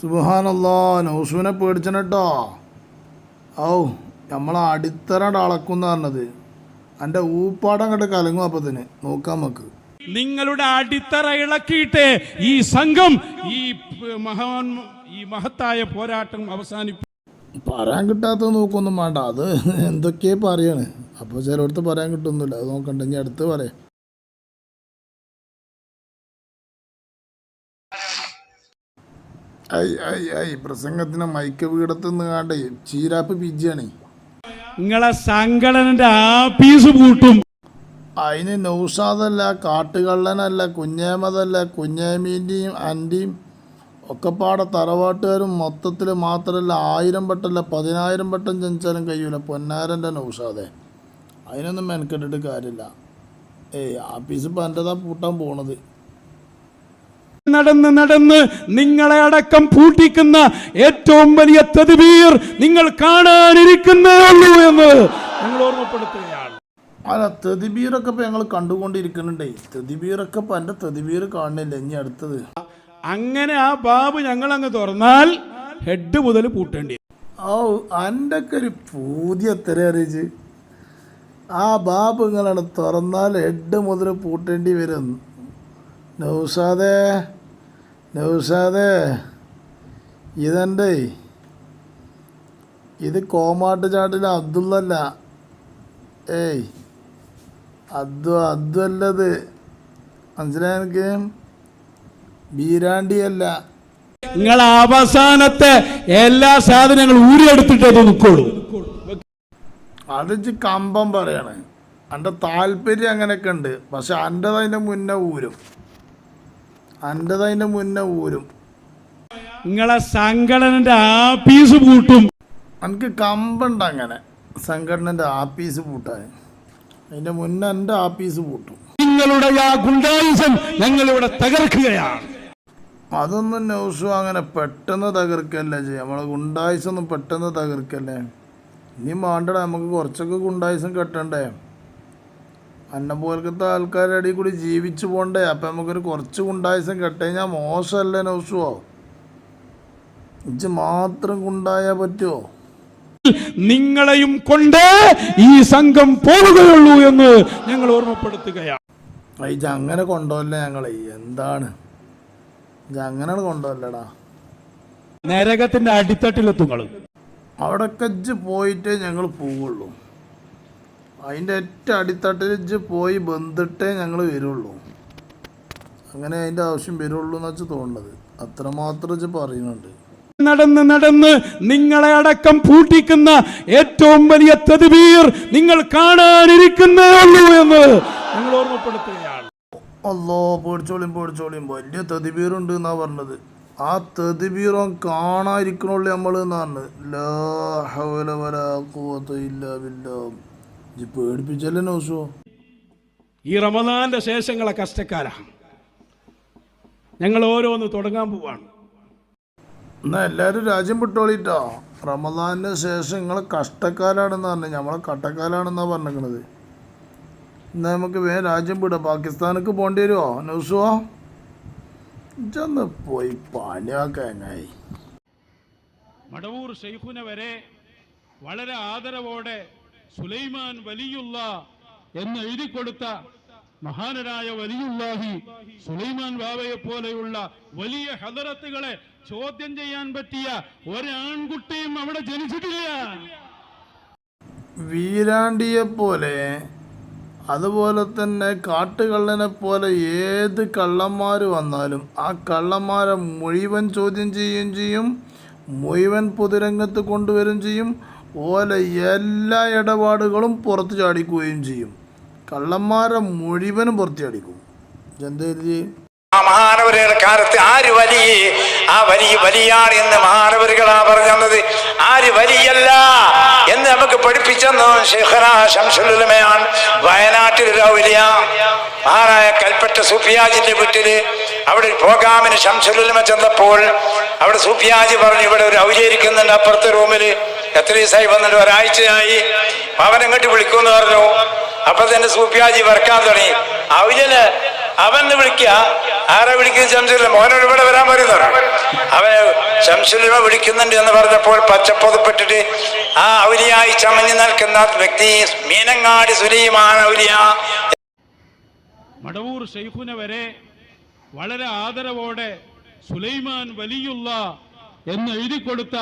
സുബഹാനല്ലോ നൗസുവിനെ പേടിച്ചനട്ടോ ഔ നമ്മളെ അടിത്തറ അളക്കുന്ന പറഞ്ഞത്. എന്റെ ഊപ്പാടം അങ്ങോട്ട് കലങ്ങും അപ്പത്തിന്. നോക്കാം നമുക്ക്. നിങ്ങളുടെ അടിത്തറ ഇളക്കിയിട്ട് ഈ സംഘം ഈ മഹാൻ ഈ മഹത്തായ പോരാട്ടം അവസാനിപ്പിക്കും പറയാൻ കിട്ടാത്തത് നോക്കൊന്നും വേണ്ട. അത് എന്തൊക്കെയാ പറയാണ്. അപ്പോൾ ചിലയിടത്ത് പറയാൻ കിട്ടുന്നില്ല. അത് നോക്കണ്ടെങ്കിൽ അടുത്ത് പറയാം. ഐ ഐ ഐ പ്രസംഗത്തിന് മൈക്ക് വീടത്ത് നിന്ന് കാണ്ടേ ചീരാപ്പ് പിജിയാണ് നിങ്ങളെ സംഘടനന്റെ ആപ്പീസ് പൂട്ടും. അതിന് നൗഷാദല്ല കാട്ടുകള്ളനല്ല കുഞ്ഞേമതല്ല കുഞ്ഞേമീന്റെയും അന്റെയും ഒക്കെപ്പാടെ തറവാട്ടുകാരും മൊത്തത്തിൽ മാത്രമല്ല ആയിരം വട്ടമല്ല പതിനായിരം വട്ടം ജനിച്ചാലും കഴിയൂല പൊന്നാരന്റെ നൗഷാദെ. അതിനൊന്നും മെനക്കെട്ടിട്ട് കാര്യമില്ല. ഏയ് ആപ്പീസ് ഇപ്പം എന്റെതാ പൂട്ടാൻ പോണത്. നടന്ന് നടന്ന് നിങ്ങളെ അടക്കം പൂട്ടിക്കുന്ന ഏറ്റവും വലിയ തെതിവീർ നിങ്ങൾ കാണാനിരിക്കുന്നേ ഉള്ളൂ എന്ന് ഞങ്ങൾ ഓർമ്മപ്പെടുത്തുകയാണ്. അല്ല തെതിബീറൊക്കെ ഇപ്പൊ ഞങ്ങൾ കണ്ടുകൊണ്ടിരിക്കുന്നുണ്ടേ. തെതിബീറൊക്കെ ഇപ്പൊ എന്റെ തെതിബീർ കാണുന്നില്ല ഇനി അടുത്തത്. അങ്ങനെ ആ ബാബ് ഞങ്ങൾ അങ്ങ് തുറന്നാൽ ഹെഡ് മുതൽ പൂട്ടേണ്ടി. ഓ എന്റെ ഒക്കെ ഒരു പൂതി എത്ര അറിയിച്ച്? ആ ബാബ് ഇങ്ങനെയാണ് തുറന്നാൽ ഹെഡ് മുതൽ പൂട്ടേണ്ടി വരും. നൗഷാദേ. നൗഷാദേ ഇതെന്റെ ഇത് കോമാട്ട് ചാട്ടിലെ അബ്ദുള്ളല്ല. ഏയ് അദ്വ അദ്വല്ലത് മനസ്സിലായ എനിക്ക് ബീരാണ്ടിയല്ല. നിങ്ങൾ അവസാനത്തെ എല്ലാ സാധനങ്ങളും ഊരിയെടുത്തിട്ട് നിൽക്കോളൂ നിൽക്കുള്ളൂ അത് കമ്പം പറയാണ്. എന്റെ താല്പര്യം അങ്ങനെയൊക്കെ ഉണ്ട്. പക്ഷെ എന്റെതതിന്റെ മുന്നേ ഊരും. എന്റെതതിന്റെ മുന്നേ ഊരും. നിങ്ങളെ സംഘടനന്റെ ആപ്പീസ് പൂട്ടും. എനിക്ക് കമ്പുണ്ട് അങ്ങനെ. സംഘടനന്റെ ആപ്പീസ് പൂട്ടാൻ. അതിന്റെ മുന്നേ എന്റെ ആപ്പീസ് പൂട്ടും. നിങ്ങളുടെ ആ ഗുണ്ടായുസം ഞങ്ങളിവിടെ തകർക്കുകയാണ്. അതൊന്നും ന്യൂസും അങ്ങനെ പെട്ടെന്ന് തകർക്കല്ലേ ചെയ്യും? നമ്മളെ ഗുണ്ടായുസൊന്നും പെട്ടെന്ന് തകർക്കല്ലേ? ഇനി മാണ്ടട നമുക്ക് കുറച്ചൊക്കെ ഗുണ്ടായുസം കെട്ടണ്ടേ? അന്നെ പോലത്തെ ആൾക്കാരുടെ കൂടി ജീവിച്ചു പോണ്ടേ? അപ്പം നമുക്കൊരു കുറച്ച് ഗുണ്ടായസം കെട്ടുകഴിഞ്ഞാൽ മോശമല്ലേ നൗസുവോ ഇജ്ജ് മാത്രം ഗുണ്ടായാൽ പറ്റുമോ നിങ്ങളെയും കൊണ്ട് ഈ സംഘം പോവുകയുള്ളൂ എന്ന് ഞങ്ങൾ ഓർമ്മപ്പെടുത്തുകയാണ്. ഇജ് അങ്ങനെ കൊണ്ടുപോല്ല ഞങ്ങളെ? എന്താണ്? ഇത് അങ്ങനെ കൊണ്ടുപോല്ലടാ നരകത്തിന്റെ അടിത്തട്ടിലെത്തുങ്ങൾ അവിടെ ഇജ്ജ് പോയിട്ടേ ഞങ്ങൾ പോവുള്ളൂ. അതിന്റെ ഏറ്റവും അടിത്തട്ടിൽ പോയി ബന്ധിട്ടേ ഞങ്ങൾ വരുള്ളൂ. അങ്ങനെ അതിന്റെ ആവശ്യം വരുള്ളൂ എന്ന് വെച്ച് തോന്നുന്നത്. അത്രമാത്രം പറയുന്നുണ്ട്. നടന്ന് നടന്ന് നിങ്ങളെ അടക്കം പൂട്ടിക്കുന്ന ഏറ്റവും വലിയ തദ്ബീർ നിങ്ങൾ കാണാനിരിക്കുന്നേ ഉള്ളൂ എന്ന് ഞങ്ങൾ ഓർമ്മപ്പെടുത്തുകയാണ്. അല്ലോ പേടിച്ചോളിയും പേടിച്ചോളിയും. വലിയ തെതിബീറുണ്ട് എന്നാ പറഞ്ഞത്. ആ തെതിബീറും കാണാതിരിക്കണുള്ളൂ നമ്മൾ എന്നാണ് ലാ ഹവല വലാ ഇല്ലാ ബില്ലാ. ഇജ്ജ് പേടിപ്പിച്ചല്ലേ നൗസോ ഈ റമദാന്റെ ശേഷങ്ങളെ കഷ്ടക്കാരാ. ഞങ്ങൾ ഓരോന്ന് തുടങ്ങാൻ പോവാണ്. എന്നാ എല്ലാരും രാജ്യം വിട്ടോളിട്ടോ. റമദാന്റെ ശേഷം നിങ്ങൾ കഷ്ടക്കാരാണെന്ന് പറഞ്ഞു. നമ്മളെ കട്ടക്കാരാണെന്നാ പറഞ്ഞിരിക്കണത് എന്നാ നമുക്ക് വേ രാജ്യം വിടാം. പാകിസ്ഥാനക്ക് പോകേണ്ടി വരുമോ ന്യൂസുവോ ചെന്ന് പോയി പണിയാക്കാനായി മടവൂർ ഷെയ്ഖുനെ വരെ വളരെ ആദരവോടെ സുലൈമാൻ വലിയുള്ള എന്ന് എഴുതി കൊടുത്ത മഹാനരായ വലിയുള്ളാഹി സുലൈമാൻ ബാബയെ പോലെയുള്ള വലിയ ഹദറത്തുകളെ ചോദ്യം ചെയ്യാൻ പറ്റിയ ഒരാൺകുട്ടിയും അവിടെ ജനിച്ചിട്ടില്ല. വീരാണ്ടിയെ പോലെ അതുപോലെ തന്നെ കാട്ടുകള്ളനെ പോലെ ഏത് കള്ളന്മാർ വന്നാലും ആ കള്ളന്മാരെ മുഴുവൻ ചോദ്യം ചെയ്യുകയും ചെയ്യും മുഴുവൻ പൊതുരംഗത്ത് കൊണ്ടുവരും ചെയ്യും. ഓലെ എല്ലാ ഇടപാടുകളും പുറത്ത് ചാടിക്കുകയും ചെയ്യും. കള്ളന്മാരെ മുഴുവനും പുറത്ത് ചാടിക്കും. എന്തേരി ആ മഹാനവരുടെ കാലത്ത് ആര് വലിയ ആ വലിയ വലിയാണ് എന്ന് മഹാനവരുകളാ പറഞ്ഞത് ആര് വലിയല്ല എന്ന് നമുക്ക് പഠിപ്പിച്ചെന്നു ഷെയ്ഖന ശംസുലുലമയാണ്. വയനാട്ടിലൊരു ഔലിയ മഹാനായ കൽപ്പറ്റ സുഫിയാജിന്റെ വീട്ടിൽ അവിടെ പോകാമിന് ശംസുലുലമ ചെന്നപ്പോൾ അവിടെ സുഫിയാജി പറഞ്ഞു ഇവിടെ ഒരു ഔചരിക്കുന്നുണ്ട് അപ്പുറത്തെ റൂമിൽ എത്ര ദിവസമായി വന്നിട്ട് ഒരാഴ്ചയായി. അവൻ ഇങ്ങോട്ട് വിളിക്കുമെന്ന് പറഞ്ഞു. അപ്പൊ തന്നെ സൂഫിയാജി വറക്കാൻ തുടങ്ങി. ഔജന് അവൻ വിളിക്കുക. ആരെ വിളിക്കുന്ന ശംസുലിമ മോനോട് ഇവിടെ വരാൻ പറയുന്നു അവന് ശംസുലിമ വിളിക്കുന്നുണ്ട് എന്ന് പറഞ്ഞപ്പോൾ പച്ചപ്പൊതപ്പെട്ടിട്ട് ആ ഔലിയായി ചമഞ്ഞു നിൽക്കുന്ന വ്യക്തി മീനങ്ങാടി സുലൈമാൻ ഔലിയ. മടവൂർ ഷെയ്ഖുന വരെ വളരെ ആദരവോടെ സുലൈമാൻ വലിയുള്ള എന്ന് എഴുതി കൊടുത്ത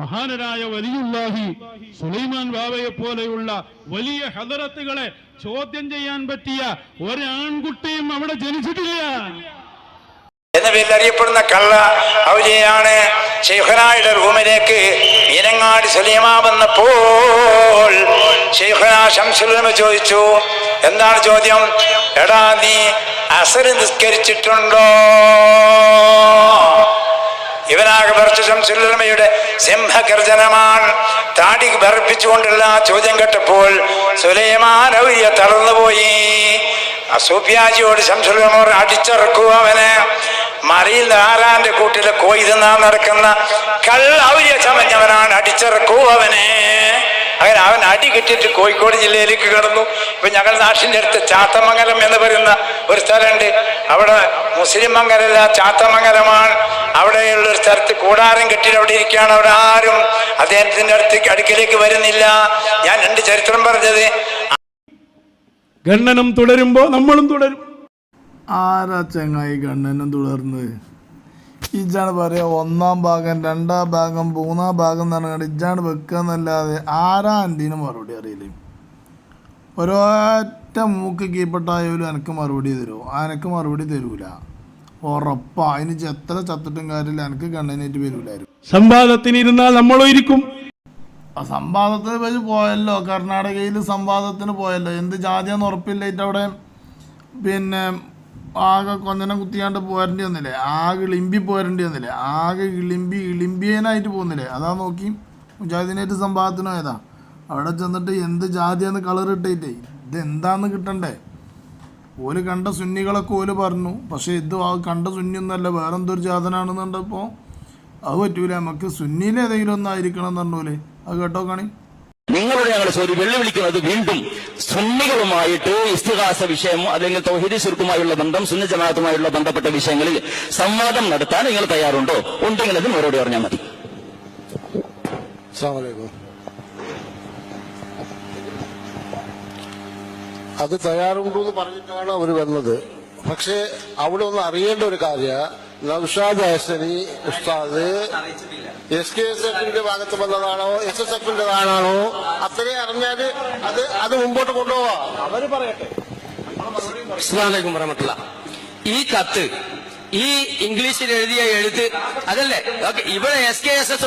മഹാനരായ വലിയുള്ളാഹി സുലൈമാൻ ബാബയെ പോലെയുള്ള വലിയ ഹദറത്തുകളെ ചോദ്യം ചെയ്യാൻ പറ്റിയ ഒരാൺകുട്ടിയും അവിടെ ജനിച്ചിട്ടില്ല. എന്ന പേരിൽ അറിയപ്പെടുന്ന കള്ള ഔലിയാണ് ഷെയ്ഖനായുടെ റൂമിലേക്ക് ഇനങ്ങാട് സുലൈമാ വന്നപ്പോൾ ഷെയ്ഖന ഷംസുലിന് ചോദിച്ചു. എന്താണ് ചോദ്യം? എടാ നീ അസര് നിസ്കരിച്ചിട്ടുണ്ടോ? ഇവനാകെ പറിച്ച ശംസുലമയുടെ സിംഹഗർജനമാണ്. താടി ബർപ്പിച്ചുകൊണ്ടുള്ള ആ ചോദ്യം കേട്ടപ്പോൾ സുലൈമാൻ ഔര്യ തളർന്നുപോയി. അസൂപ്യാജിയോട് ശംസുലമോർ അടിച്ചിറക്കൂ അവനെ. മറിയിൽ ആരാന്റെ കൂട്ടിലെ കോയി നടക്കുന്ന കള്ളൗര്യ ചമഞ്ഞവനാണ്. അടിച്ചിറക്കൂ അവനെ. അങ്ങനെ അവൻ അടി കിട്ടിയിട്ട് കോഴിക്കോട് ജില്ലയിലേക്ക് കടന്നു. ഇപ്പൊ ഞങ്ങൾ നാട്ടിന്റെ അടുത്ത് ചാത്തമംഗലം എന്ന് പറയുന്ന ഒരു സ്ഥലമുണ്ട്. അവിടെ മുസ്ലിം മംഗലല്ല ചാത്തമംഗലമാണ്. അവിടെയുള്ള ഒരു സ്ഥലത്ത് കൂടാരം കെട്ടിയിട്ട് അവിടെ ഇരിക്കുകയാണ്. അവിടെ ആരും അദ്ദേഹത്തിന്റെ അടുത്തേക്ക് അടുക്കലേക്ക് വരുന്നില്ല. ഞാൻ രണ്ട് ചരിത്രം പറഞ്ഞത്. ഗണ്ണനം തുടരുമ്പോ നമ്മളും തുടരും. ആരാ ചങ്ങായി ഗണ്ണനും തുടർന്ന്? ഇജാണ് പറയുക ഒന്നാം ഭാഗം രണ്ടാം ഭാഗം മൂന്നാം ഭാഗം എന്ന് പറഞ്ഞാൽ ഇജാണ് വെക്കുക എന്നല്ലാതെ ആരാ എന്തിനും മറുപടി അറിയില്ലേ ഒരൊറ്റ മൂക്ക് കീപ്പട്ടായാലും എനിക്ക് മറുപടി തരുമോ എനിക്ക് മറുപടി തരൂല. ഉറപ്പാ. അതിന് എത്ര ചത്തിട്ടും കാര്യമില്ല. എനിക്ക് കണ്ണനേറ്റ് വരൂലായിരുന്നു സംവാദത്തിന് ഇരുന്നാൽ നമ്മളും ഇരിക്കും സംവാദത്തിന് വെച്ച് പോയല്ലോ. കർണാടകയിൽ സംവാദത്തിന് പോയല്ലോ. എന്ത് ജാതിയെന്ന് ഉറപ്പില്ലായിട്ട് അവിടെ പിന്നെ ആകെ കൊന്നനെ കുത്തിയാണ്ട് പോരേണ്ടി വന്നില്ലേ? ആകെ ഇളിമ്പി പോരേണ്ടി വന്നില്ലേ? ആകെ ഇളിമ്പി ഇളിമ്പിയനായിട്ട് പോകുന്നില്ലേ അതാ നോക്കി. മുജാഹിദിനായിട്ട് സംവാദത്തിന് ഏതാ അവിടെ ചെന്നിട്ട് എന്ത് ജാതിയാന്ന് കളർ ഇട്ടേറ്റേ? ഇത് എന്താന്ന് കിട്ടണ്ടേ? ഓൽ കണ്ട സുന്നികളൊക്കെ ഓൽ പറഞ്ഞു. പക്ഷേ ഇത് ആ കണ്ട സുന്നിയൊന്നുമല്ല വേറെന്തൊരു ജാതനാണെന്നുണ്ടപ്പോൾ അത് പറ്റൂല. നമുക്ക് സുന്നിയിലേതെങ്കിലും ഒന്നായിരിക്കണം എന്ന് അത് കേട്ടോ കാണി. നിങ്ങളോട് ഞങ്ങൾ ചോദ്യം വെല്ലുവിളിക്കുന്നത് വീണ്ടും സുന്നികളുമായിട്ട് ഇസ്തിഹാസ വിഷയം അല്ലെങ്കിൽ തൗഹീദി ശുർക്കുമായുള്ള ബന്ധം സുന്ന ജമാഅത്തുമായുള്ള ബന്ധപ്പെട്ട വിഷയങ്ങളിൽ സംവാദം നടത്താൻ നിങ്ങൾ തയ്യാറുണ്ടോ? ഉണ്ടെങ്കിൽ അത് മറുപടി പറഞ്ഞാൽ മതി. അത് തയ്യാറുണ്ടോ എന്ന് പറഞ്ഞിട്ടാണ് അവർ വന്നത്. പക്ഷേ അവിടെ ഒന്ന് അറിയേണ്ട ഒരു കാര്യ നൌഷാദ് ഹസനി ഉസ്താദ്. എസ് കെ എസ് എഫിന്റെ ഭാഗത്ത് വന്നതാണോ എസ് എസ് എഫിന്റേതാണോ? അത്രയും അറിഞ്ഞാൽ അത് അത് മുമ്പോട്ട് കൊണ്ടുപോവാ. അവർ പറയട്ടെ. അസ്സലാമലൈക്കും വറഹമത്തുള്ള ഈ കത്ത് ഈ ഇംഗ്ലീഷിൽ എഴുതിയ എഴുത്ത് അതല്ലേ? ഓക്കെ ഇവിടെ S K S S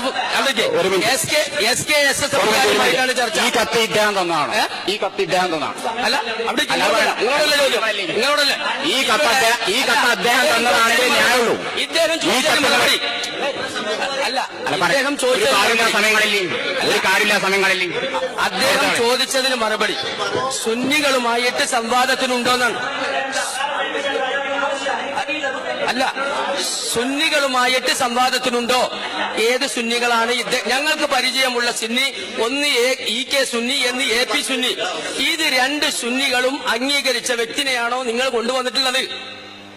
S K S K S S എഫുകാരുമായിട്ടാണ് ചർച്ച. ഈ കത്ത് ഇദ്ദേഹം തന്നാണ്. ഈ കത്ത് ഇദ്ദേഹം തന്നാണ്. അല്ല അവിടെ നിങ്ങളോടല്ല നിങ്ങളോടല്ലേ ചോദ്യം? നിങ്ങളോടല്ലേ? ഈ കത്ത് ഈ കത്ത് അദ്ദേഹം തന്നതാണെങ്കിൽ ന്യായമുള്ളൂ ഇദ്ദേഹം മറുപടി. അല്ല അദ്ദേഹം മറുപടി. സമയങ്ങളിൽ ഒരു കാര്യമില്ല സമയങ്ങളിൽ അദ്ദേഹം ചോദിച്ചതിന് മറുപടി. സുന്നികളുമായിട്ട് സംവാദത്തിനുണ്ടോന്നാണ്. അല്ല സുന്നികളുമായിട്ട് സംവാദത്തിനുണ്ടോ? ഏത് സുന്നികളാണ് ഞങ്ങൾക്ക് പരിചയമുള്ള സുന്നി ഒന്ന് ഇ കെ സുന്നി എന്ന് എ പി സുന്നി. ഇത് രണ്ട് സുന്നികളും അംഗീകരിച്ച വ്യക്തിനെയാണോ നിങ്ങൾ കൊണ്ടുവന്നിട്ടുള്ളത്?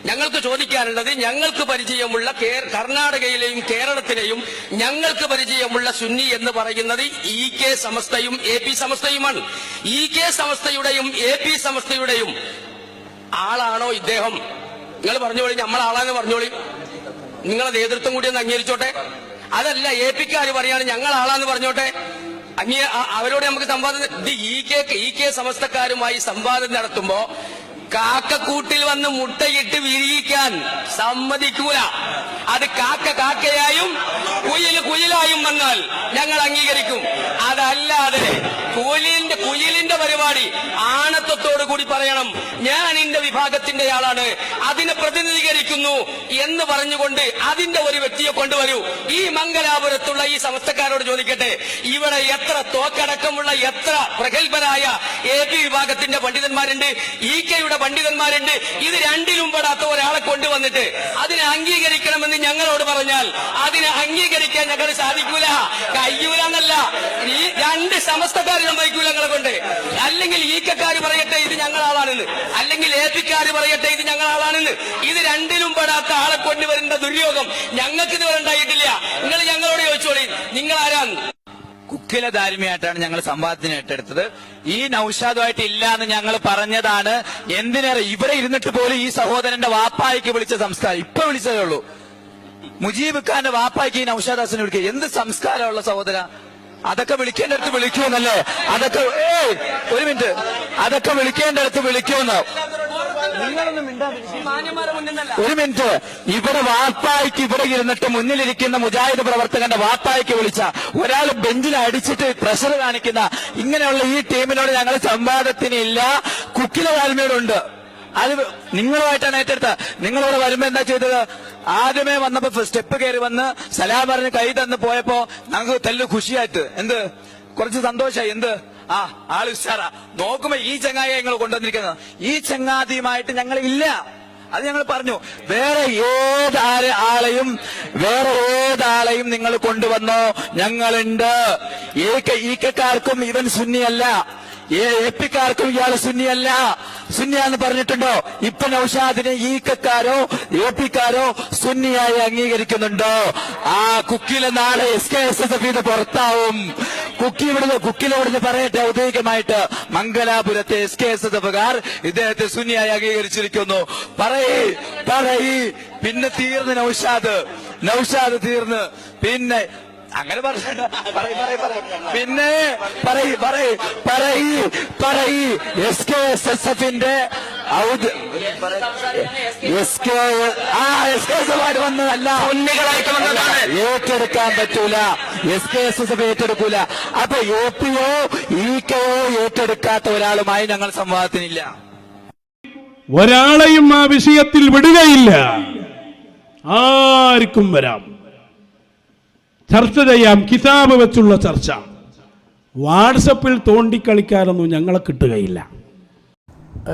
ഞങ്ങൾക്ക് ചോദിക്കാനുള്ളത് ഞങ്ങൾക്ക് പരിചയമുള്ള കർണാടകയിലെയും കേരളത്തിലെയും ഞങ്ങൾക്ക് പരിചയമുള്ള സുന്നി എന്ന് പറയുന്നത് ഇ കെ സമസ്തയും എ പി സമസ്തയുമാണ്. ഇ കെ സമസ്തയുടെയും എ പി സമസ്തയുടെയും ആളാണോ ഇദ്ദേഹം? നിങ്ങൾ പറഞ്ഞോളി നമ്മളാളാന്ന് പറഞ്ഞോളി. നിങ്ങളെ നേതൃത്വം കൂടി ഒന്ന് അംഗീകരിച്ചോട്ടെ? അതല്ല എ കാര് പറയാണ് ഞങ്ങൾ ആളാന്ന് പറഞ്ഞോട്ടെ. അങ്ങേ അവരോട് നമുക്ക് സംവാദം ഇത് ഇ കെ ഇ കെ സമസ്തക്കാരുമായി സംവാദം നടത്തുമ്പോ കാക്കക്കൂട്ടിൽ വന്ന് മുട്ടയിട്ട് വിരിയിക്കാൻ സമ്മതിക്കൂല. അത് കാക്ക കാക്കയായും കുയിൽ കുയിലായും വന്നാൽ ഞങ്ങൾ അംഗീകരിക്കും. അതല്ലാതെ കുയിലിന്റെ കുയിലിന്റെ പരിപാടി ആണത്വത്തോടു കൂടി പറയണം. ഞാൻ എന്റെ വിഭാഗത്തിന്റെ ആളാണ്. അതിനെ പ്രതിനിധീകരിക്കുന്നു എന്ന് പറഞ്ഞുകൊണ്ട് അതിന്റെ ഒരു വ്യക്തിയെ കൊണ്ടുവരൂ. ഈ മംഗലാപുരത്തുള്ള ഈ സമസ്തക്കാരോട് ചോദിക്കട്ടെ. ഇവിടെ എത്ര തോക്കടക്കമുള്ള എത്ര പ്രഗത്ഭരായ എ വിഭാഗത്തിന്റെ പണ്ഡിതന്മാരുണ്ട്? ഇ കെയുടെ പണ്ഡിതന്മാരുണ്ട്. ഇത് രണ്ടിലും പെടാത്ത ഒരാളെ കൊണ്ടുവന്നിട്ട് അതിനെ അംഗീകരിക്കണമെന്ന് ഞങ്ങളോട് പറഞ്ഞാൽ അതിനെ അംഗീകരിക്കാൻ ഞങ്ങൾ സാധിക്കൂല. കഴിയൂല എന്നല്ല ഈ രണ്ട് സമസ്തക്കാർ വഹിക്കൂല ഞങ്ങളെ കൊണ്ട്. അല്ലെങ്കിൽ ഈക്കക്കാർ കക്കാർ പറയട്ടെ ഇത് ഞങ്ങൾ ആളാണെന്ന് അല്ലെങ്കിൽ ഏപ്പിക്കാർ പിക്കാർ പറയട്ടെ ഇത് ഞങ്ങൾ ആളാണെന്ന് ഇത് രണ്ടിലും പെടാത്ത ആളെ കൊണ്ടുവരുന്ന ദുര്യോഗം ഞങ്ങൾക്ക് ഇതുവരെ ഉണ്ടായിട്ടില്ല. നിങ്ങൾ ഞങ്ങളോട് ചോദിച്ചോളി. നിങ്ങൾ ആരാന്ന് കുക്കില ധാരിമയായിട്ടാണ് ഞങ്ങൾ സംവാദത്തിന് ഏറ്റെടുത്തത്. ഈ നൌഷാദുമായിട്ട് ഇല്ല എന്ന് ഞങ്ങൾ പറഞ്ഞതാണ്. എന്തിനേറെ ഇവിടെ ഇരുന്നിട്ട് പോലും ഈ സഹോദരന്റെ വാപ്പായിക്ക് വിളിച്ച സംസ്കാരം ഇപ്പൊ വിളിച്ചതേ ഉള്ളൂ. മുജീബ് ഖാന്റെ വാപ്പായിക്ക് ഈ നൌഷാദ് വിളിക്കുക. എന്ത് സംസ്കാരമുള്ള സഹോദര? അതൊക്കെ വിളിക്കേണ്ട അടുത്ത് വിളിക്കുമെന്നല്ലേ? അതൊക്കെ ഏയ് ഒരു മിനിറ്റ്. അതൊക്കെ വിളിക്കേണ്ട അടുത്ത് വിളിക്കുമെന്ന്. ഒരു മിനിറ്റ്. ഇവിടെ വാപ്പായ്ക്ക് ഇവിടെ ഇരുന്നിട്ട് മുന്നിലിരിക്കുന്ന മുജാഹിദ് പ്രവർത്തകന്റെ വാപ്പായ്ക്ക് വിളിച്ച ഒരാൾ ബെഞ്ചിൽ അടിച്ചിട്ട് പ്രഷർ കാണിക്കുന്ന ഇങ്ങനെയുള്ള ഈ ടീമിനോട് ഞങ്ങൾ സംവാദത്തിനില്ല. കുക്കിലെ താഴ്മയോടുണ്ട് അത് നിങ്ങളുമായിട്ടാണ് ഏറ്റെടുത്ത നിങ്ങളോട് വരുമ്പോ എന്താ ചെയ്തത്? ആദ്യമേ വന്നപ്പോ സ്റ്റെപ്പ് കയറി വന്ന് സലാം പറഞ്ഞ് കൈ തന്ന് പോയപ്പോ ഞങ്ങൾക്ക് തെല്ല് ഖുഷിയായിട്ട്. എന്ത്? കുറച്ച് സന്തോഷായി. എന്ത്? ആ ആൾ നോക്കുമ്പോ ഈ ചങ്ങായി ഞങ്ങൾ കൊണ്ടുവന്നിരിക്കുന്നത് ഈ ചങ്ങാതിയുമായിട്ട് ഞങ്ങൾ ഇല്ല. അത് ഞങ്ങൾ പറഞ്ഞു വേറെ ഏത് ആളെയും വേറെ ഏതാളെയും നിങ്ങൾ കൊണ്ടുവന്നോ? ഞങ്ങളുണ്ട്. ഈക്കാർക്കും ഇവൻ സുന്നിയല്ല. എപ്പിക്കാർക്കും ഇയാൾ സുന്നിയല്ല. സുന്നിയാന്ന് പറഞ്ഞിട്ടുണ്ടോ? ഇപ്പൊ നൌഷാദിനെ ഈക്കക്കാരോ പിക്കാരോ സുന്നിയായി അംഗീകരിക്കുന്നുണ്ടോ? ആ കുക്കിലെ നാളെ S K S S F പുറത്താവും. കുക്കി ഇവിടുന്ന് കുക്കിലോടുന്ന് പറയട്ടെ ഔദ്യോഗികമായിട്ട്. മംഗലാപുരത്തെ എസ് കെ എസ് എസ് എഫുകാർ ഇദ്ദേഹത്തെ സുന്നിയായി അംഗീകരിച്ചിരിക്കുന്നു. പറയ് പറയ്. പിന്നെ തീർന്ന് നൌഷാദ്. നൌഷാദ് തീർന്ന്. പിന്നെ അങ്ങനെ പറഞ്ഞ പറയ് പറയ് പറയ്. പിന്നെ പറയ് പറയ് പറയ് പറയ്. എസ് കെ എസ് എസ് എഫിന്റെ എസ് കെ ആ എസ് കെ എസ് എഫ് വന്നതല്ല. ഉണ്ണികളായിട്ട് വന്നതാണ്. ഏറ്റെടുക്കാൻ പറ്റൂല. S K S S F ഏറ്റെടുക്കൂല. അപ്പൊ യു ഒ ഇ കെയോ ഏറ്റെടുക്കാത്ത ഒരാളുമായി ഞങ്ങൾ സംവാദത്തിനില്ല. ഒരാളെയും ആ വിഷയത്തിൽ വിടുകയില്ല. ആർക്കും വരാം. ചർച്ച ചെയ്യാം. കിതാബ് വെച്ചുള്ള ചർച്ച. വാട്സപ്പിൽ തോണ്ടിക്കളിക്കാനൊന്നും ഞങ്ങളെ കിട്ടുകയില്ല.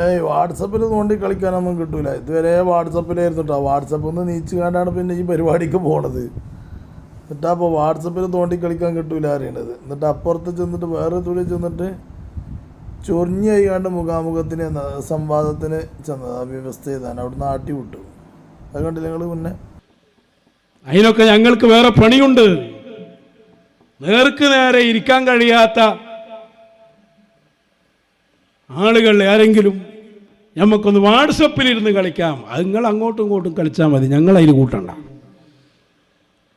ഏയ് വാട്സപ്പിൽ തോണ്ടി കളിക്കാനൊന്നും കിട്ടൂല. ഇതുവരെ വാട്സപ്പിലായിരുന്നു കേട്ടോ വാട്സപ്പിൽ നിന്ന് നീച്ചു കണ്ടാണ് പിന്നെ ഈ പരിപാടിക്ക് പോണത്. എന്നിട്ടാ അപ്പോൾ വാട്സപ്പിൽ തോണ്ടി കളിക്കാൻ കിട്ടൂല അറിയണത് എന്നിട്ട് അപ്പുറത്ത് ചെന്നിട്ട് വേറെ തുള്ളി ചെന്നിട്ട് ചൊറിഞ്ഞ് കഴിയാണ്ട് മുഖാമുഖത്തിന് സംവാദത്തിന് ചെന്നത് ആ വ്യവസ്ഥ ചെയ്താണ് അവിടുന്ന് ആട്ടി വിട്ടു. അത് കണ്ടില്ല നിങ്ങൾ മുന്നേ? അതിനൊക്കെ ഞങ്ങൾക്ക് വേറെ പണിയുണ്ട്. നേർക്ക് നേരെ ഇരിക്കാൻ കഴിയാത്ത ആളുകൾ ആരെങ്കിലും നമുക്കൊന്ന് വാട്സപ്പിൽ ഇരുന്ന് കളിക്കാം. അത് നിങ്ങൾ അങ്ങോട്ടും ഇങ്ങോട്ടും കളിച്ചാൽ മതി. ഞങ്ങൾ അതിൽ കൂട്ടണ്ട.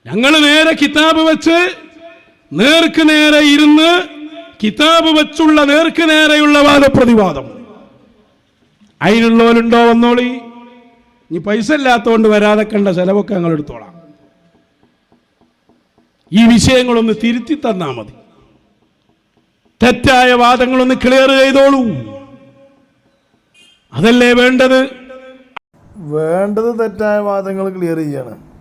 ഞങ്ങൾ നേരെ കിതാബ് വെച്ച് നേർക്ക് നേരെ ഇരുന്ന് കിതാബ് വെച്ചുള്ള നേർക്ക് നേരെയുള്ള വാദപ്രതിവാദം. അതിനുള്ളവരുണ്ടോ വന്നോളി? ഇനി പൈസ ഇല്ലാത്തതുകൊണ്ട് വരാതെ കണ്ട ചിലവൊക്കെ ഞങ്ങൾ എടുത്തോളാം. ഈ വിഷയങ്ങളൊന്ന് തിരുത്തി തന്നാൽ മതി. തെറ്റായ വാദങ്ങളൊന്ന് ക്ലിയർ ചെയ്തോളൂ. അതല്ലേ വേണ്ടത്? വേണ്ടത് തെറ്റായ വാദങ്ങൾ ക്ലിയർ ചെയ്യാണ്.